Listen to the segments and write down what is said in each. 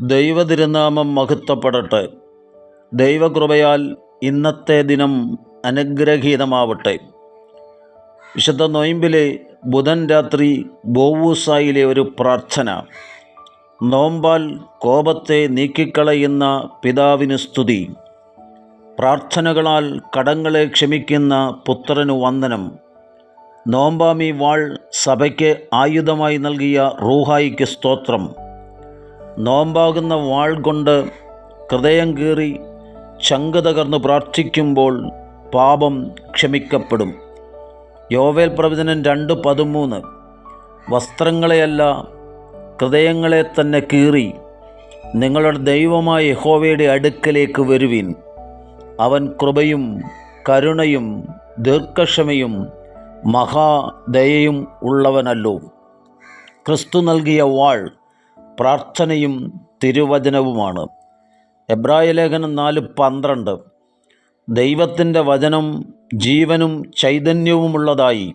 ദൈവതിരുനാമം മഹത്വപ്പെടട്ടെ. ദൈവകൃപയാൽ ഇന്നത്തെ ദിനം അനുഗ്രഹീതമാവട്ടെ. വിശുദ്ധ നൊയമ്പിലെ ബുധൻ രാത്രി ബോവൂസായിലെ ഒരു പ്രാർത്ഥന. നോമ്പാൽ കോപത്തെ നീക്കിക്കളയുന്ന പിതാവിന് സ്തുതി. പ്രാർത്ഥനകളാൽ കടങ്ങളെ ക്ഷമിക്കുന്ന പുത്രനു വന്ദനം. നോമ്പാമി വാൾ സഭയ്ക്ക് ആയുധമായി നൽകിയ റൂഹായിക്ക് സ്തോത്രം. നോമ്പാകുന്ന വാൾ കൊണ്ട് ഹൃദയം കീറി ചങ്ക് തകർന്ന് പ്രാർത്ഥിക്കുമ്പോൾ പാപം ക്ഷമിക്കപ്പെടും. യോവേൽ പ്രവചനം രണ്ട് പതിമൂന്ന്. വസ്ത്രങ്ങളെയല്ല ഹൃദയങ്ങളെ തന്നെ കീറി നിങ്ങളുടെ ദൈവമായ യഹോവയുടെ അടുക്കലേക്ക് വരുവിൻ. അവൻ കൃപയും കരുണയും ദീർഘക്ഷമയും മഹാദയയും ഉള്ളവനല്ലോ. ക്രിസ്തു നൽകിയ വാൾ പ്രാർത്ഥനയും തിരുവചനവുമാണ്. എബ്രായ ലേഖനം നാല് പന്ത്രണ്ട്. ദൈവത്തിന്റെ വചനം ജീവനും ചൈതന്യവുമുള്ളതായി.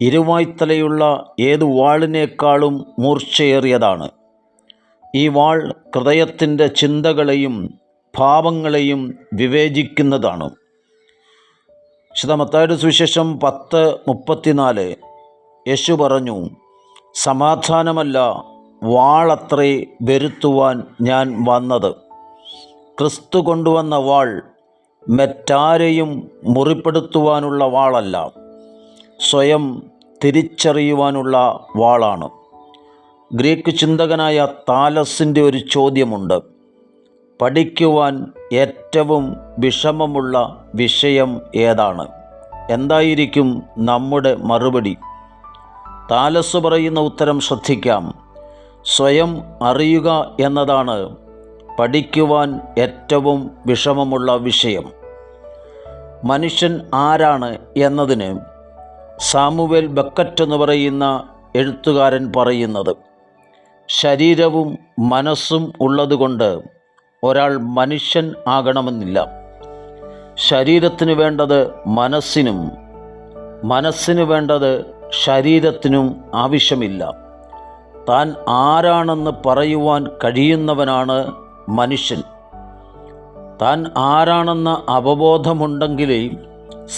ഇരുവായ്ത്തലയുള്ള ഏത് വാളിനേക്കാളും മൂർച്ചയേറിയതാണ്. ഈ വാൾ ഹൃദയത്തിന്റെ ചിന്തകളെയും ഭാവങ്ങളെയും വിവേചിക്കുന്നതാണ്. ശതമത്തായുടെ സുവിശേഷം പത്ത് മുപ്പത്തിനാല്. യേശു പറഞ്ഞു സമാധാനമല്ല വാളത്രേ വരുത്തുവാൻ ഞാൻ വന്നത്. ക്രിസ്തു കൊണ്ടുവന്ന വാൾ മറ്റാരെയും മുറിപ്പെടുത്തുവാനുള്ള വാളല്ല. സ്വയം തിരിച്ചറിയുവാനുള്ള വാളാണ്. ഗ്രീക്ക് ചിന്തകനായ താലസിന്റെ ഒരു ചോദ്യമുണ്ട്. പഠിക്കുവാൻ ഏറ്റവും വിഷമമുള്ള വിഷയം ഏതാണ്? എന്തായിരിക്കും നമ്മുടെ മറുപടി? താലസ് പറയുന്ന ഉത്തരം ശ്രദ്ധിക്കാം. സ്വയം അറിയുക എന്നതാണ് പഠിക്കുവാൻ ഏറ്റവും വിഷമമുള്ള വിഷയം. മനുഷ്യൻ ആരാണ് എന്നതിന് സാമുവേൽ ബക്കറ്റ് എന്ന് പറയുന്ന എഴുത്തുകാരൻ പറയുന്നത്. ശരീരവും മനസ്സും ഉള്ളതുകൊണ്ട് ഒരാൾ മനുഷ്യൻ ആകണമെന്നില്ല. ശരീരത്തിന് വേണ്ടത് മനസ്സിനും മനസ്സിന് വേണ്ടത് ശരീരത്തിനും ആവശ്യമില്ല. താൻ ആരാണെന്ന് പറയുവാൻ കഴിയുന്നവനാണ് മനുഷ്യൻ. താൻ ആരാണെന്ന അവബോധമുണ്ടെങ്കിലേ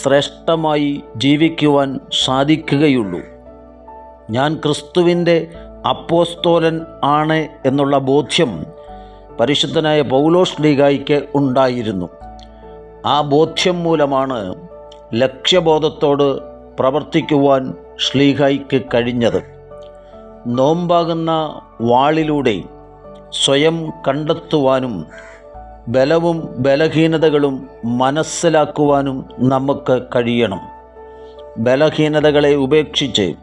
ശ്രേഷ്ഠമായി ജീവിക്കുവാൻ സാധിക്കുകയുള്ളൂ. ഞാൻ ക്രിസ്തുവിന്റെ അപ്പോസ്തോലൻ ആണ് എന്നുള്ള ബോധ്യം പരിശുദ്ധനായ പൗലോസ് ലീഗായിക്ക് ഉണ്ടായിരുന്നു. ആ ബോധ്യം മൂലമാണ് ലക്ഷ്യബോധത്തോട് പ്രവർത്തിക്കുവാൻ ശ്ലീഹായിക്ക് കഴിഞ്ഞത്. നോമ്പാകുന്ന വാളിലൂടെ സ്വയം കണ്ടെത്തുവാനും ബലവും ബലഹീനതകളും മനസ്സിലാക്കുവാനും നമുക്ക് കഴിയണം. ബലഹീനതകളെ ഉപേക്ഷിച്ച്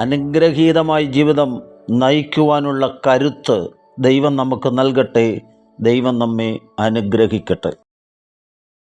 അനുഗ്രഹീതമായ ജീവിതം നയിക്കുവാനുള്ള കരുത്ത് ദൈവം നമുക്ക് നൽകട്ടെ. ദൈവം നമ്മെ അനുഗ്രഹിക്കട്ടെ.